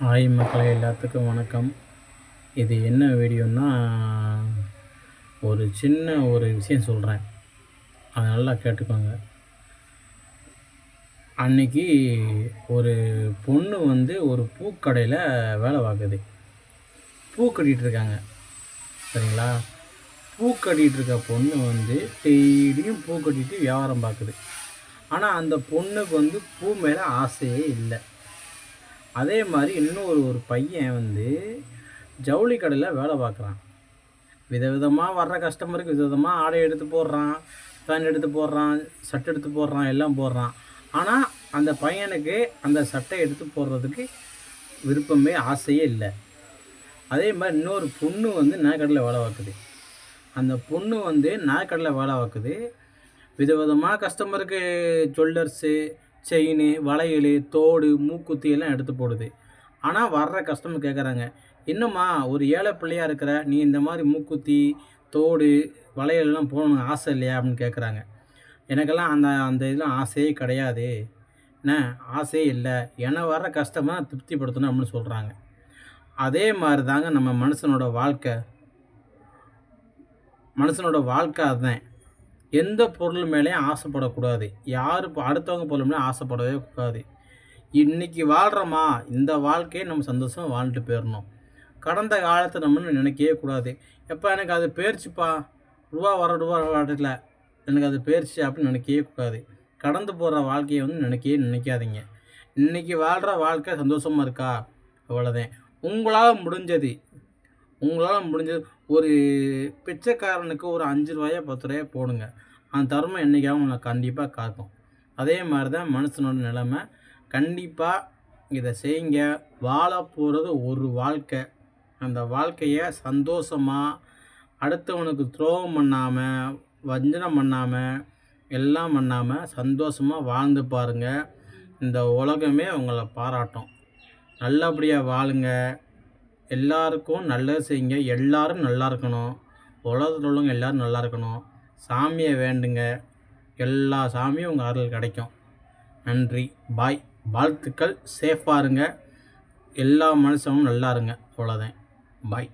Hi மக்களை எல்லாத்துக்கும் வணக்கம். இது என்ன வீடியோன்னா ஒரு சின்ன ஒரு விஷயம் சொல்கிறேன் அதை நல்லா கேட்டுக்கோங்க. அன்னைக்கு ஒரு பொண்ணு வந்து ஒரு பூக்கடையில் வேலை பார்க்குது. பூ கட்டிகிட்டு இருக்காங்க. சரிங்களா? பூ கட்டிகிட்டு இருக்க பொண்ணு வந்து டெய்லியும் பூ கட்டிட்டு வியாபாரம் பார்க்குது. ஆனால் அந்த பொண்ணுக்கு வந்து பூ மேலே ஆசையே இல்லை. அதே மாதிரி இன்னொரு ஒரு பையன் வந்து ஜவுளி கடையில் வேலை பார்க்குறான். விதவிதமாக வர்ற கஸ்டமருக்கு விதவிதமாக ஆடை எடுத்து போடுறான் ஃபேன் எடுத்து போடுறான் சட்டை எடுத்து போடுறான் எல்லாம் போடுறான். ஆனால் அந்த பையனுக்கு அந்த சட்டை எடுத்து போடுறதுக்கு விருப்பமே ஆசையே இல்லை. அதே மாதிரி இன்னொரு பொண்ணு வந்து நகைக்கடையில் வேலை பார்க்குது. அந்த பொண்ணு வந்து நகைக்கடையில் வேலை பார்க்குது. விதவிதமாக கஸ்டமருக்கு ஜுவல்லர்ஸு செயின் வளையல் தோடு மூக்குத்தி எல்லாம் எடுத்து போடுது. ஆனால் வர்ற கஸ்டமர் கேட்குறாங்க இன்னும்மா ஒரு ஏழை பிள்ளையாக இருக்கிற நீ இந்த மாதிரி மூக்குத்தி தோடு வளையல்லாம் போகணும்னு ஆசை இல்லையா? அப்படின்னு கேட்குறாங்க எனக்கெல்லாம் அந்த அந்த இதெல்லாம் ஆசையே கிடையாது. என்ன? ஆசையே இல்லை. என வர்ற கஸ்டமர் திருப்திப்படுத்தணும் அப்படின்னு சொல்கிறாங்க அதே மாதிரி தாங்க நம்ம மனுஷனோட வாழ்க்கை. மனுஷனோட வாழ்க்கை அதுதான். எந்த பொருள் மேலேயும் ஆசைப்படக்கூடாது. யார் இப்போ அடுத்தவங்க பொருள் மேலே ஆசைப்படவே கூடாது. இன்றைக்கி வாழ்கிறோமா இந்த வாழ்க்கையை நம்ம சந்தோஷமாக வாழ்ந்துட்டு போயிடணும். கடந்த காலத்தை நம்ம நினைக்கவே கூடாது. எப்போ எனக்கு அது பேர்ச்சிப்பா ரூபா வர ரூபா வரல. எனக்கு அது பேர்ச்சி அப்படின்னு நினைக்கவே கூடாது. கடந்து போகிற வாழ்க்கையை வந்து நினைக்கவே நினைக்காதீங்க. இன்றைக்கி வாழ்கிற வாழ்க்கை சந்தோஷமாக இருக்கா? அவ்வளோதான் உங்களால் முடிஞ்சது. உங்களால் முடிஞ்சது ஒரு பிச்சைக்காரனுக்கு ஒரு அஞ்சு ரூபாயா பத்து ரூபாயா போடுங்க. அந்த தர்மம் என்றைக்காவது உங்களை கண்டிப்பாக காக்கும். அதே மாதிரி தான் மனுஷனோட நிலைமை. கண்டிப்பாக இதை செய்யுங்க. வாழ போகிறது ஒரு வாழ்க்கை. அந்த வாழ்க்கையை சந்தோஷமாக அடுத்தவனுக்கு துரோகம் பண்ணாமல் வஞ்சனம் பண்ணாமல் எல்லாம் பண்ணாமல் சந்தோஷமாக வாழ்ந்து பாருங்கள் இந்த உலகமே உங்களை பாராட்டும். நல்லபடியாக வாழுங்க. எல்லாருக்கும் நல்லது செய்யுங்க. எல்லாரும் நல்லா இருக்கணும். உலகத்தில் உள்ளவங்க எல்லோரும் நல்லா இருக்கணும். சாமியை வேண்டுங்க. எல்லா சாமியும் உங்கள் அருள் கிடைக்கும். நன்றி. பாய். வாழ்த்துக்கள். சேஃபாக இருங்க. எல்லா மனுஷனும் நல்லா இருங்க. அவ்வளோதான் பாய்.